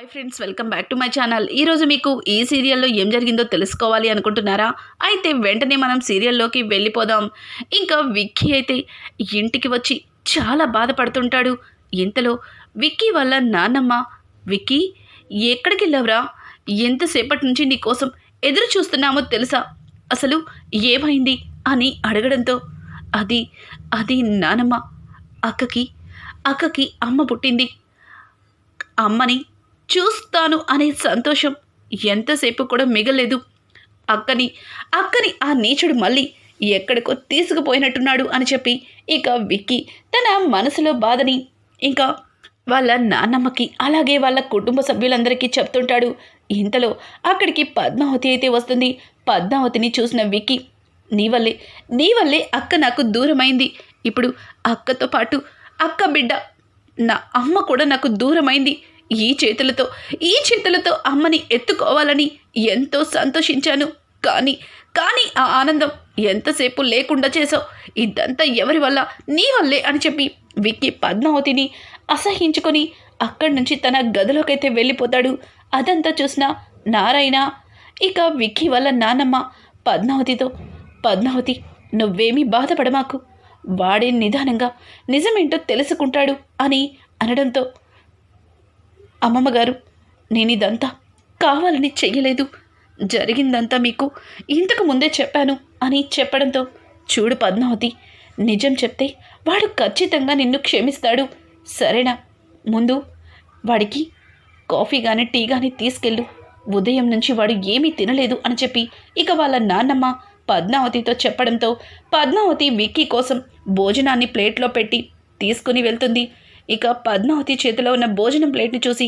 Hi friends welcome back to my channel ఈరోజు మీకు ఈ సీరియల్లో ఏం జరిగిందో తెలుసుకోవాలి అనుకుంటున్నారా? అయితే వెంటనే మనం సీరియల్లోకి వెళ్ళిపోదాం. ఇంకా విక్కీ అయితే ఇంటికి వచ్చి చాలా బాధపడుతుంటాడు. ఇంతలో విక్కీ వాళ్ళ నాన్నమ్మ విక్కీ ఎక్కడికి వెళ్ళవరా? ఎంతసేపటి నుంచి నీ కోసం ఎదురు చూస్తున్నామో తెలుసా? అసలు ఏమైంది? అని అడగడంతో అది అది నానమ్మ అక్కకి అక్కకి అమ్మ పుట్టింది. అమ్మని చూస్తాను అనే సంతోషం ఎంతసేపు కూడా మిగలేదు. అక్కని అక్కని ఆ నీచుడు మళ్ళీ ఎక్కడికో తీసుకుపోయినట్టున్నాడు అని చెప్పి ఇక విక్కీ తన మనసులో బాధని ఇంకా వాళ్ళ నాన్నమ్మకి అలాగే వాళ్ళ కుటుంబ సభ్యులందరికీ చెప్తుంటాడు. ఇంతలో అక్కడికి పద్మావతి అయితే వస్తుంది. పద్మావతిని చూసిన విక్కీ నీ వల్లే నీ వల్లే అక్క నాకు దూరమైంది. ఇప్పుడు అక్కతో పాటు అక్క బిడ్డ నా అమ్మ కూడా నాకు దూరమైంది. ఈ చేతులతో ఈ చేతులతో అమ్మని ఎత్తుకోవాలని ఎంతో సంతోషించాను. కానీ కానీ ఆ ఆనందం ఎంతసేపు లేకుండా చేసావు ఇదంతా ఎవరి వల్ల? నీ వల్లే అని చెప్పి విక్కీ పద్మావతిని అసహించుకొని అక్కడి నుంచి తన గదిలోకైతే వెళ్ళిపోతాడు. అదంతా చూసిన నారాయణ ఇక విక్కీ వల్ల నానమ్మ పద్మావతితో పద్మావతి నువ్వేమీ బాధపడమాకు. వాడే నిదానంగా నిజమేంటో తెలుసుకుంటాడు అని అనడంతో అమ్మమ్మ గారు నేను ఇదంతా కావాలని చెయ్యలేదు. జరిగిందంతా మీకు ఇంతకు ముందే చెప్పాను అని చెప్పడంతో చూడు పద్మావతి నిజం చెప్తే వాడు ఖచ్చితంగా నిన్ను క్షమిస్తాడు. సరేనా? ముందు వాడికి కాఫీ కానీ టీ కానీ తీసుకెళ్ళు. ఉదయం నుంచి వాడు ఏమీ తినలేదు అని చెప్పి ఇక వాళ్ళ నాన్నమ్మ పద్మావతితో చెప్పడంతో పద్మావతి విక్కీ కోసం భోజనాన్ని ప్లేట్లో పెట్టి తీసుకుని వెళ్తుంది. ఇక పద్మావతి చేతిలో ఉన్న భోజనం ప్లేట్ని చూసి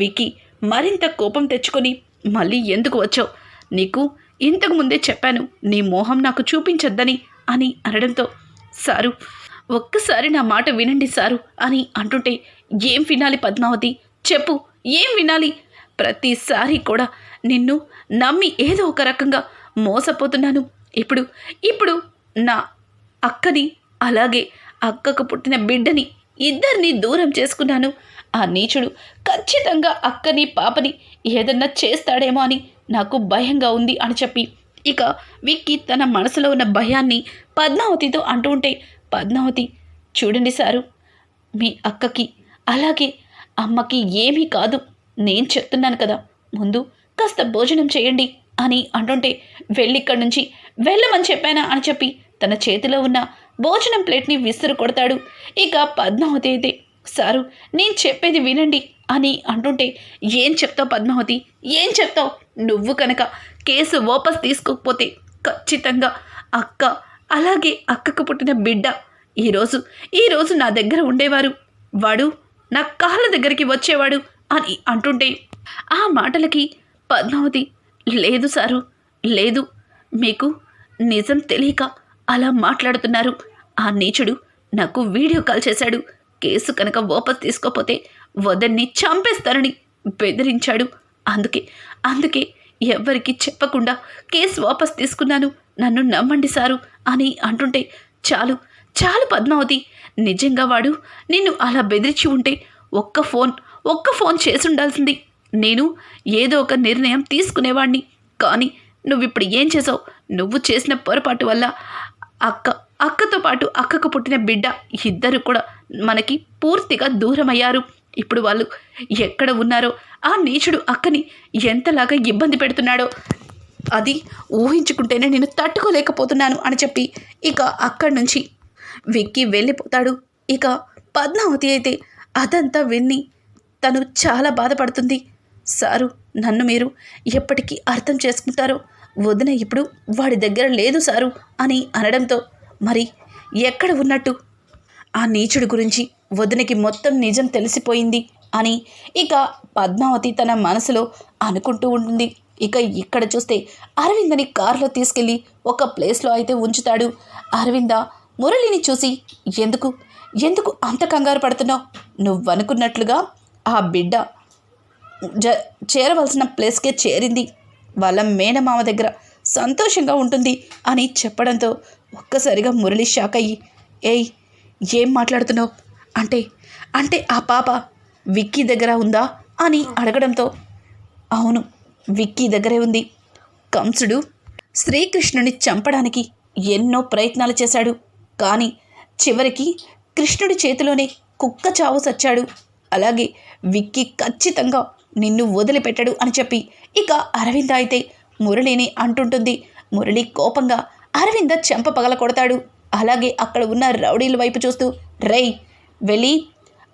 వికీ మరింత కోపం తెచ్చుకొని మళ్ళీ ఎందుకు వచ్చావు? నీకు ఇంతకు ముందే చెప్పాను నీ మోహం నాకు చూపించొద్దని అని అనడంతో సారు ఒక్కసారి నా మాట వినండి సారు అని అంటుంటే ఏం వినాలి పద్మావతి? చెప్పు ఏం వినాలి? ప్రతిసారి కూడా నిన్ను నమ్మి ఏదో ఒక రకంగా మోసపోతున్నాను. ఇప్పుడు ఇప్పుడు నా అక్కని అలాగే అక్కకు పుట్టిన బిడ్డని ఇద్దరిని దూరం చేసుకున్నాను. ఆ నీచుడు ఖచ్చితంగా అక్కని పాపని ఏదన్నా చేస్తాడేమో అని నాకు భయంగా ఉంది అని చెప్పి ఇక విక్కీ తన మనసులో ఉన్న భయాన్ని పద్మావతితో అంటూ ఉంటే పద్మావతి చూడండి సారు మీ అక్కకి అలాగే అమ్మకి ఏమీ కాదు నేను చెప్తున్నాను కదా ముందు కాస్త భోజనం చేయండి అని అంటుంటే వెళ్ళిక్కడి నుంచి వెళ్ళమని చెప్పానా అని చెప్పి తన చేతిలో ఉన్న భోజనం ప్లేట్ని విసురు కొడతాడు. ఇక పద్మావతి అయితే సారు నేను చెప్పేది వినండి అని అంటుంటే ఏం చెప్తావు పద్మావతి? ఏం చెప్తావు? నువ్వు కనుక కేసు వాపస్ తీసుకోకపోతే ఖచ్చితంగా అక్క అలాగే అక్కకు పుట్టిన బిడ్డ ఈరోజు ఈరోజు నా దగ్గర ఉండేవారు. వాడు నా కాళ్ళ దగ్గరికి వచ్చేవాడు అని అంటుంటే ఆ మాటలకి పద్మావతి లేదు సారు లేదు. మీకు నిజం తెలియక అలా మాట్లాడుతున్నారు. ఆ నీచుడు నాకు వీడియో కాల్ చేశాడు. కేసు కనుక వాపస్ తీసుకోపోతే వదన్ని చంపేస్తారని బెదిరించాడు. అందుకే అందుకే ఎవ్వరికి చెప్పకుండా కేసు వాపస్ తీసుకున్నాను. నన్ను నమ్మండి సారు అని అంటుంటే చాలు చాలు పద్మావతి. నిజంగా వాడు నిన్ను అలా బెదిరించి ఉంటే ఒక్క ఫోన్ ఒక్క ఫోన్ చేసి ఉండాల్సింది నేను ఏదో ఒక నిర్ణయం తీసుకునేవాడిని కానీ నువ్వు ఇప్పుడు ఏం చేసావు? నువ్వు చేసిన పొరపాటు వల్ల అక్క అక్కతో పాటు అక్కకు పుట్టిన బిడ్డ ఇద్దరు కూడా మనకి పూర్తిగా దూరమయ్యారు. ఇప్పుడు వాళ్ళు ఎక్కడ ఉన్నారో ఆ నీచుడు అక్కని ఎంతలాగా ఇబ్బంది పెడుతున్నాడో అది ఊహించుకుంటేనే నేను తట్టుకోలేకపోతున్నాను అని చెప్పి ఇక అక్కడి నుంచి విక్కి వెళ్ళిపోతాడు. ఇక పద్మావతి అయితే అదంతా విన్ని తను చాలా బాధపడుతుంది. సారు నన్ను మీరు ఎప్పటికీ అర్థం చేసుకుంటారో వదిన ఇప్పుడు వాడి దగ్గర లేదు సారు అని అనడంతో మరి ఎక్కడ ఉన్నట్టు? ఆ నీచుడి గురించి వదినకి మొత్తం నిజం తెలిసిపోయింది అని ఇక పద్మావతి తన మనసులో అనుకుంటూ ఉంటుంది. ఇక ఇక్కడ చూస్తే అరవిందని కారులో తీసుకెళ్ళి ఒక ప్లేస్లో అయితే ఉంచుతాడు. అరవింద మురళిని చూసి ఎందుకు? ఎందుకు అంత కంగారు పడుతున్నావు? నువ్వనుకున్నట్లుగా ఆ బిడ్డ జ చేరవలసిన ప్లేస్కే చేరింది. వాళ్ళ మేనమామ దగ్గర సంతోషంగా ఉంటుంది అని చెప్పడంతో ఒక్కసారిగా మురళి షాక్ అయ్యి ఏయ్ ఏం మాట్లాడుతున్నావు? అంటే అంటే ఆ పాప విక్కీ దగ్గర ఉందా? అని అడగడంతో అవును విక్కీ దగ్గరే ఉంది. కంసుడు శ్రీకృష్ణుని చంపడానికి ఎన్నో ప్రయత్నాలు చేశాడు. కానీ చివరికి కృష్ణుడి చేతిలోనే కుక్క చావు సచ్చాడు. అలాగే విక్కీ ఖచ్చితంగా నిన్ను వదిలిపెట్టడు అని చెప్పి ఇక అరవింద అయితే మురళిని అంటుంటుంది. మురళి కోపంగా అరవింద చెంప పగల కొడతాడు. అలాగే అక్కడ ఉన్న రౌడీల వైపు చూస్తూ రేయ్ వెళ్ళి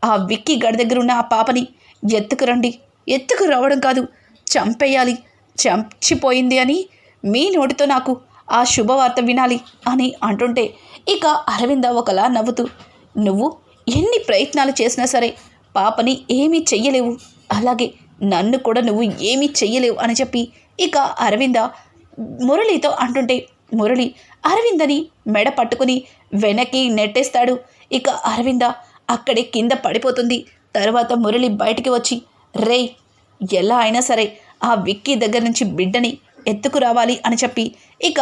ఆ విక్కీ గడి దగ్గర ఉన్న ఆ పాపని ఎత్తుకు రండి. ఎత్తుకు రావడం కాదు చంపేయాలి. చంచిపోయింది అని మీ నోటితో నాకు ఆ శుభవార్త వినాలి అని అంటుంటే ఇక అరవింద ఒకలా నవ్వుతూ నువ్వు ఎన్ని ప్రయత్నాలు చేసినా సరే పాపని ఏమీ చెయ్యలేవు. అలాగే నన్ను కూడా నువ్వు ఏమీ చెయ్యలేవు అని చెప్పి ఇక అరవింద మురళితో అంటుంటే మురళి అరవిందని మెడ పట్టుకుని వెనక్కి నెట్టేస్తాడు. ఇక అరవింద అక్కడే కింద పడిపోతుంది. తర్వాత మురళి బయటికి వచ్చి రేయ్ ఎలా అయినా సరే ఆ విక్కీ దగ్గర నుంచి బిడ్డని ఎత్తుకు రావాలి అని చెప్పి ఇక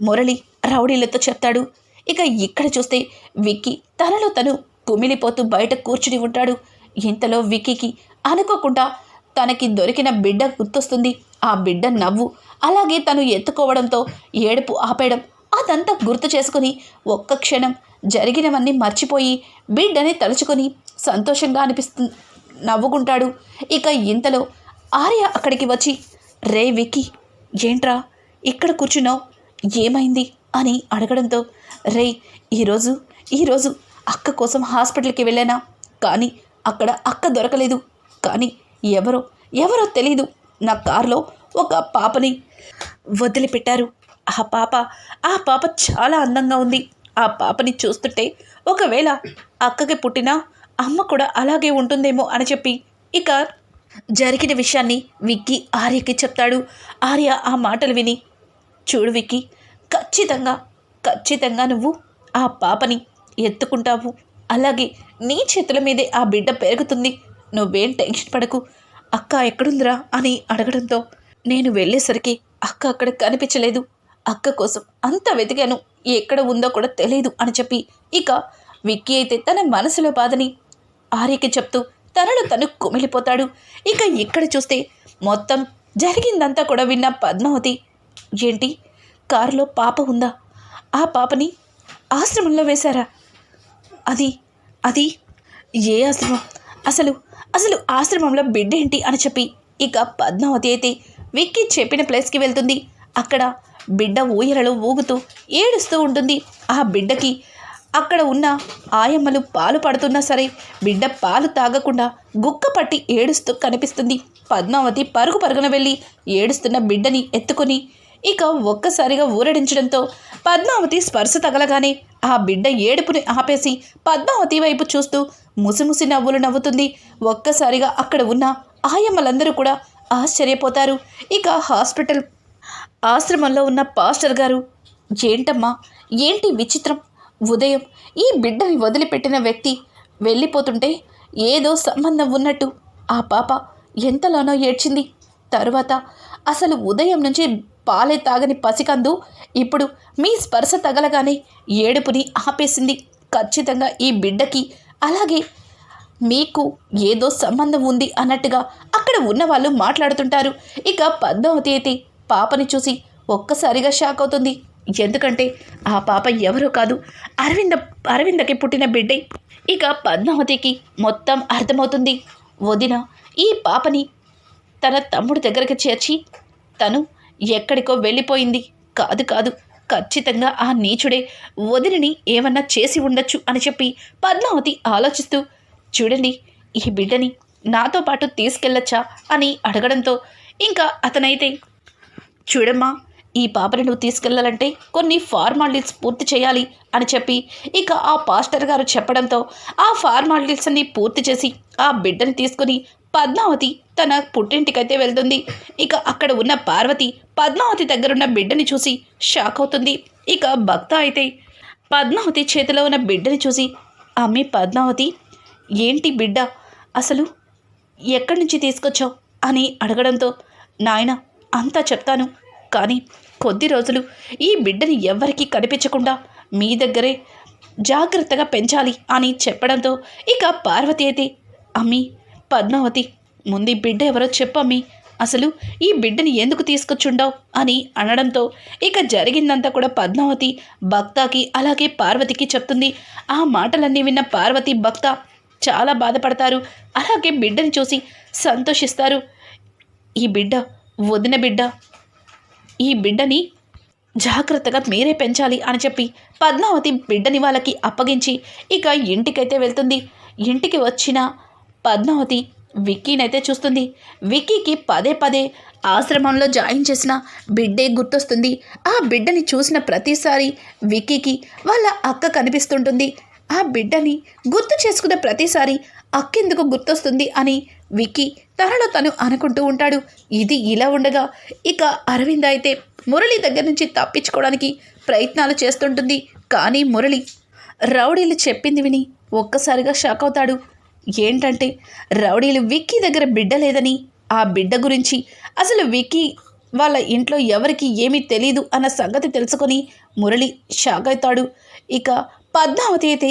మురళి రౌడీలతో చెప్తాడు. ఇక ఇక్కడ చూస్తే విక్కీ తనలో తను కుమిలిపోతూ బయట కూర్చుని ఉంటాడు. ఇంతలో విక్కీకి అనుకోకుండా తనకి దొరికిన బిడ్డ గుర్తొస్తుంది. ఆ బిడ్డ నవ్వు అలాగే తను ఎత్తుకోవడంతో ఏడుపు ఆపేయడం అదంతా గుర్తు చేసుకుని ఒక్క క్షణం జరిగినవన్నీ మర్చిపోయి బిడ్డని తలుచుకొని సంతోషంగా అనిపిస్తు నవ్వుకుంటాడు. ఇక ఇంతలో ఆర్య అక్కడికి వచ్చి రే విక్కీ ఏంట్రా? ఇక్కడ కూర్చున్నావు? ఏమైంది? అని అడగడంతో రే ఈరోజు ఈరోజు అక్క కోసం హాస్పిటల్కి వెళ్ళానా? కానీ అక్కడ అక్క దొరకలేదు. కానీ ఎవరో ఎవరో తెలీదు. నా కారులో ఒక పాపని వదిలిపెట్టారు. ఆ పాప ఆ పాప చాలా అందంగా ఉంది. ఆ పాపని చూస్తుంటే ఒకవేళ అక్కకి పుట్టిన అమ్మ కూడా అలాగే ఉంటుందేమో అని చెప్పి ఇక జరిగిన విషయాన్ని విక్కీ ఆర్యకి చెప్తాడు. ఆర్య ఆ మాటలు విని చూడు విక్కీ ఖచ్చితంగా ఖచ్చితంగా నువ్వు ఆ పాపని ఎత్తుకుంటావు. అలాగే నీ చేతుల మీదే ఆ బిడ్డ పెరుగుతుంది. నువ్వేం టెన్షన్ పడకు. అక్క ఎక్కడుందిరా అని అడగడంతో నేను వెళ్ళేసరికి అక్క అక్కడ కనిపించలేదు. అక్క కోసం అంత వెతికాను. ఎక్కడ ఉందో కూడా తెలియదు అని చెప్పి ఇక విక్కీ అయితే తన మనసులో బాధని ఆర్యకి చెప్తూ తనను తను కుమిలిపోతాడు. ఇక ఇక్కడ చూస్తే మొత్తం జరిగిందంతా కూడా విన్న పద్మావతి ఏంటి? కారులో పాప ఉందా? ఆ పాపని ఆశ్రమంలో వేశారా? అది అది ఏ ఆశ్రమం? అసలు అసలు ఆశ్రమంలో బిడ్డేంటి అని చెప్పి ఇక పద్మావతి అయితే విక్కీ చెప్పిన ప్లేస్కి వెళ్తుంది. అక్కడ బిడ్డ ఊయలలో ఊగుతూ ఏడుస్తూ ఉంటుంది. ఆ బిడ్డకి అక్కడ ఉన్న ఆయమ్మలు పాలు పడుతున్నా సరే బిడ్డ పాలు తాగకుండా గుక్క పట్టి ఏడుస్తూ కనిపిస్తుంది. పద్మావతి పరుగు పరుగున వెళ్ళి ఏడుస్తున్న బిడ్డని ఎత్తుకొని ఇక ఒక్కసారిగా ఊరడించడంతో పద్మావతి స్పర్శ తగలగానే ఆ బిడ్డ ఏడుపుని ఆపేసి పద్మావతి వైపు చూస్తూ ముసిముసి నవ్వులు నవ్వుతుంది. ఒక్కసారిగా అక్కడ ఉన్న ఆయమ్మలందరూ కూడా ఆశ్చర్యపోతారు. ఇక హాస్పిటల్ ఆశ్రమంలో ఉన్న పాస్టర్ గారు ఏంటమ్మా ఏంటి విచిత్రం? ఉదయం ఈ బిడ్డని వదిలిపెట్టిన వ్యక్తి వెళ్ళిపోతుంటే ఏదో సంబంధం ఉన్నట్టు ఆ పాప ఎంతలోనో ఏడ్చింది. తరువాత అసలు ఉదయం నుంచి పాలే తాగని పసికందు ఇప్పుడు మీ స్పర్శ తగలగానే ఏడుపుని ఆపేసింది. ఖచ్చితంగా ఈ బిడ్డకి అలాగే మీకు ఏదో సంబంధం ఉంది అన్నట్టుగా అక్కడ ఉన్న వాళ్ళు మాట్లాడుతుంటారు. ఇక పద్మావతి అయితే పాపని చూసి ఒక్కసారిగా షాక్ అవుతుంది. ఎందుకంటే ఆ పాప ఎవరో కాదు అరవింద అరవిందకి పుట్టిన బిడ్డే. ఇక పద్మావతికి మొత్తం అర్థమవుతుంది. వదిన ఈ పాపని తన తమ్ముడి దగ్గరికి చేర్చి తను ఎక్కడికో వెళ్ళిపోయింది. కాదు కాదు. ఖచ్చితంగా ఆ నీచుడే వదిలిని ఏమన్నా చేసి ఉండొచ్చు అని చెప్పి పద్మావతి ఆలోచిస్తూ చూడండి ఈ బిడ్డని నాతో పాటు తీసుకెళ్ళొచ్చా? అని అడగడంతో ఇంకా అతనైతే చూడమ్మా ఈ పాపని నువ్వు తీసుకెళ్ళాలంటే కొన్ని ఫార్మాలిటీస్ పూర్తి చేయాలి అని చెప్పి ఇక ఆ పాస్టర్ గారు చెప్పడంతో ఆ ఫార్మాలిటీస్ అన్ని పూర్తి చేసి ఆ బిడ్డని తీసుకుని పద్మావతి తన పుట్టింటికైతే వెళ్తుంది. ఇక అక్కడ ఉన్న పార్వతి పద్మావతి దగ్గరున్న బిడ్డని చూసి షాక్ అవుతుంది. ఇక భక్త అయితే పద్మావతి చేతిలో ఉన్న బిడ్డని చూసి అమ్మి పద్మావతి ఏంటి బిడ్డ? అసలు ఎక్కడి నుంచి తీసుకొచ్చావు? అని అడగడంతో నాయన అంతా చెప్తాను. కానీ కొద్ది రోజులు ఈ బిడ్డని ఎవ్వరికీ కనిపించకుండా మీ దగ్గరే జాగ్రత్తగా పెంచాలి అని చెప్పడంతో ఇక పార్వతి అయితే అమ్మి పద్మావతి ముందు బిడ్డ ఎవరో చెప్పమ్మి అసలు ఈ బిడ్డని ఎందుకు తీసుకొచ్చుండవు? అని అనడంతో ఇక జరిగిందంతా కూడా పద్మావతి భక్తకి అలాగే పార్వతికి చెప్తుంది. ఆ మాటలన్నీ విన్న పార్వతి భక్త చాలా బాధపడతారు. అలాగే బిడ్డని చూసి సంతోషిస్తారు. ఈ బిడ్డ వదిన బిడ్డ ఈ బిడ్డని జాగ్రత్తగా మీరే పెంచాలి అని చెప్పి పద్మావతి బిడ్డని వాళ్ళకి అప్పగించి ఇక ఇంటికైతే వెళ్తుంది. ఇంటికి వచ్చిన పద్మావతి విక్కీనైతే చూస్తుంది. విక్కీకి పదే పదే ఆశ్రమంలో జాయిన్ చేసిన బిడ్డే గుర్తొస్తుంది. ఆ బిడ్డని చూసిన ప్రతిసారి విక్కీకి వాళ్ళ అక్క కనిపిస్తుంటుంది. ఆ బిడ్డని గుర్తు చేసుకున్న ప్రతిసారి అక్కెందుకు గుర్తొస్తుంది అని విక్కీ తనలో తను అనుకుంటూ ఉంటాడు. ఇది ఇలా ఉండగా ఇక అరవింద్ అయితే మురళి దగ్గర నుంచి తప్పించుకోవడానికి ప్రయత్నాలు చేస్తుంటుంది. కానీ మురళి రౌడీలు చెప్పింది విని ఒక్కసారిగా షాక్ అవుతాడు. ఏంటంటే రౌడీలు విక్కీ దగ్గర బిడ్డ లేదని ఆ బిడ్డ గురించి అసలు విక్కీ వాళ్ళ ఇంట్లో ఎవరికి ఏమీ తెలీదు అన్న సంగతి తెలుసుకొని మురళి షాక్ అవుతాడు ఇక పద్మావతి అయితే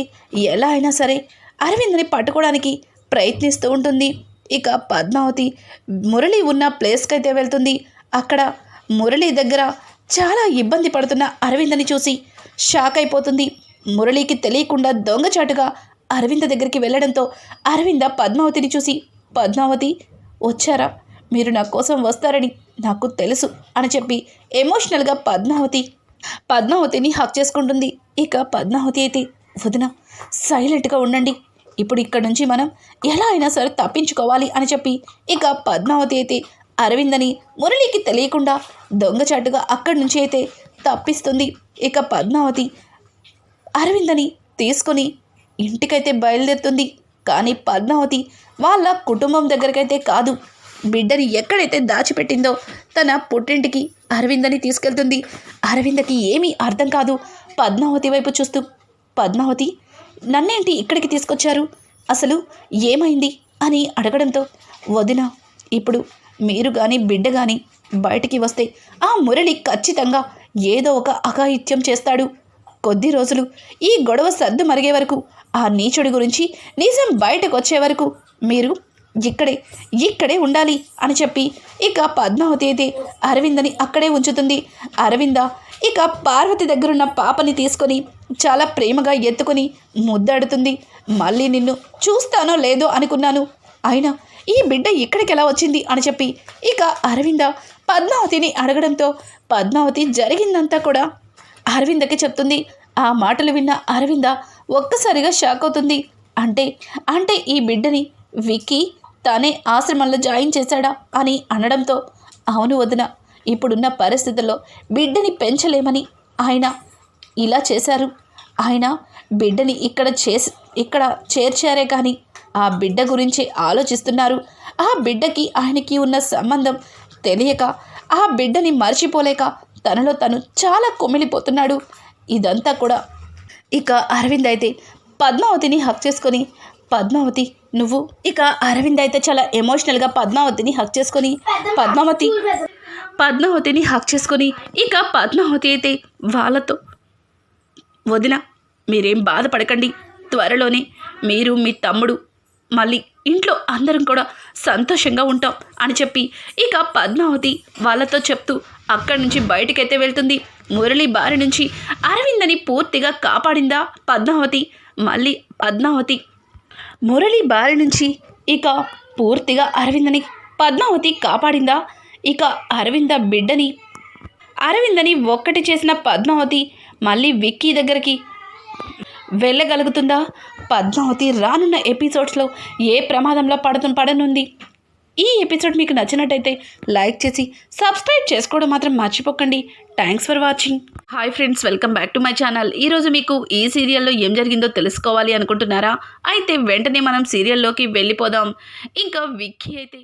ఎలా అయినా సరే అరవింద్ని పట్టుకోవడానికి ప్రయత్నిస్తూ ఉంటుంది. ఇక పద్మావతి మురళి ఉన్న ప్లేస్కి అయితే వెళ్తుంది. అక్కడ మురళి దగ్గర చాలా ఇబ్బంది పడుతున్న అరవింద్ని చూసి షాక్ అయిపోతుంది. మురళికి తెలియకుండా దొంగచాటుగా అరవింద దగ్గరికి వెళ్ళడంతో అరవింద పద్మావతిని చూసి పద్మావతి వచ్చారా? మీరు నా కోసం వస్తారని నాకు తెలుసు అని చెప్పి ఎమోషనల్గా పద్మావతి పద్మావతిని హక్ చేసుకుంటుంది. ఇక పద్మావతి అయితే వదిన సైలెంట్గా ఉండండి. ఇప్పుడు ఇక్కడ నుంచి మనం ఎలా అయినా సరే తప్పించుకోవాలి అని చెప్పి ఇక పద్మావతి అయితే అరవిందని మురళికి తెలియకుండా దొంగచాటుగా అక్కడి నుంచి అయితే తప్పిస్తుంది. ఇక పద్మావతి అరవిందని తీసుకొని ఇంటికైతే బయలుదేరుతుంది. కానీ పద్మావతి వాళ్ళ కుటుంబం దగ్గరకైతే కాదు. బిడ్డని ఎక్కడైతే దాచిపెట్టిందో తన పుట్టింటికి అరవిందని తీసుకెళ్తుంది. అరవిందకి ఏమీ అర్థం కాదు. పద్మావతి వైపు చూస్తూ పద్మావతి నన్నేంటి ఇక్కడికి తీసుకొచ్చారు? అసలు ఏమైంది? అని అడగడంతో వదిన ఇప్పుడు మీరు కానీ బిడ్డ కానీ బయటికి వస్తే ఆ మురళి ఖచ్చితంగా ఏదో ఒక అఘాయిత్యం చేస్తాడు. కొద్ది రోజులు ఈ గొడవ సర్దు మరిగే వరకు ఆ నీచుడి గురించి నిజం బయటకు వచ్చే వరకు మీరు ఇక్కడే ఇక్కడే ఉండాలి అని చెప్పి ఇక పద్మావతి అయితే అరవిందని అక్కడే ఉంచుతుంది. అరవింద ఇక పార్వతి దగ్గరున్న పాపని తీసుకొని చాలా ప్రేమగా ఎత్తుకొని ముద్దాడుతుంది. మళ్ళీ నిన్ను చూస్తానో లేదో అనుకున్నాను. అయినా ఈ బిడ్డ ఇక్కడికి ఎలా వచ్చింది అని చెప్పి ఇక అరవింద పద్మావతిని అడగడంతో పద్మావతి జరిగిందంతా కూడా అరవిందకి చెప్తుంది. ఆ మాటలు విన్న అరవింద ఒక్కసారిగా షాక్ అవుతుంది. అంటే అంటే ఈ బిడ్డని విక్కీ తానే ఆశ్రమంలో జాయిన్ చేశాడా అని అనడంతో అవును వదిన ఇప్పుడున్న పరిస్థితుల్లో బిడ్డని పెంచలేమని ఆయన ఇలా చేశారు. ఆయన బిడ్డని ఇక్కడ చేసి ఇక్కడ చేర్చారే కానీ ఆ బిడ్డ గురించి ఆలోచిస్తున్నారు. ఆ బిడ్డకి ఆయనకి ఉన్న సంబంధం తెలియక ఆ బిడ్డని మర్చిపోలేక తనలో తను చాలా కుమిలిపోతున్నాడు. ఇదంతా కూడా. ఇక అరవింద్ అయితే పద్మావతిని హక్ చేసుకొని పద్మావతి నువ్వు? ఇక అరవింద్ అయితే చాలా ఎమోషనల్గా పద్మావతిని హక్ చేసుకొని పద్మావతి పద్మావతిని హక్ చేసుకొని ఇక పద్మావతి అయితే వాళ్ళతో వదిన మీరేం బాధపడకండి. త్వరలోనే మీరు మీ తమ్ముడు మళ్ళీ ఇంట్లో అందరం కూడా సంతోషంగా ఉంటాం అని చెప్పి ఇక పద్మావతి వాళ్ళతో చెప్తూ అక్కడి నుంచి బయటికైతే వెళ్తుంది. మురళి బారి నుంచి అరవిందని పూర్తిగా కాపాడిందా పద్మావతి? మళ్ళీ పద్మావతి. మురళి బారి నుంచి ఇక పూర్తిగా అరవిందని పద్మావతి కాపాడిందా? ఇక అరవింద బిడ్డని అరవిందని ఒక్కటి చేసిన పద్మావతి మళ్ళీ విక్కీ దగ్గరికి వెళ్ళగలుగుతుందా? పద్మావతి రానున్న ఎపిసోడ్స్లో ఏ ప్రమాదంలో పడుతు పడనుంది? ఈ ఎపిసోడ్ మీకు నచ్చినట్టయితే లైక్ చేసి సబ్స్క్రైబ్ చేసుకోవడం మాత్రం మర్చిపోకండి. Thanks for watching hi friends welcome back to my channel ఈరోజు మీకు ఈ సీరియల్లో ఏం జరిగిందో తెలుసుకోవాలి అనుకుంటున్నారా? అయితే వెంటనే మనం సీరియల్లోకి వెళ్ళిపోదాం. ఇంకా విక్కీ అయితే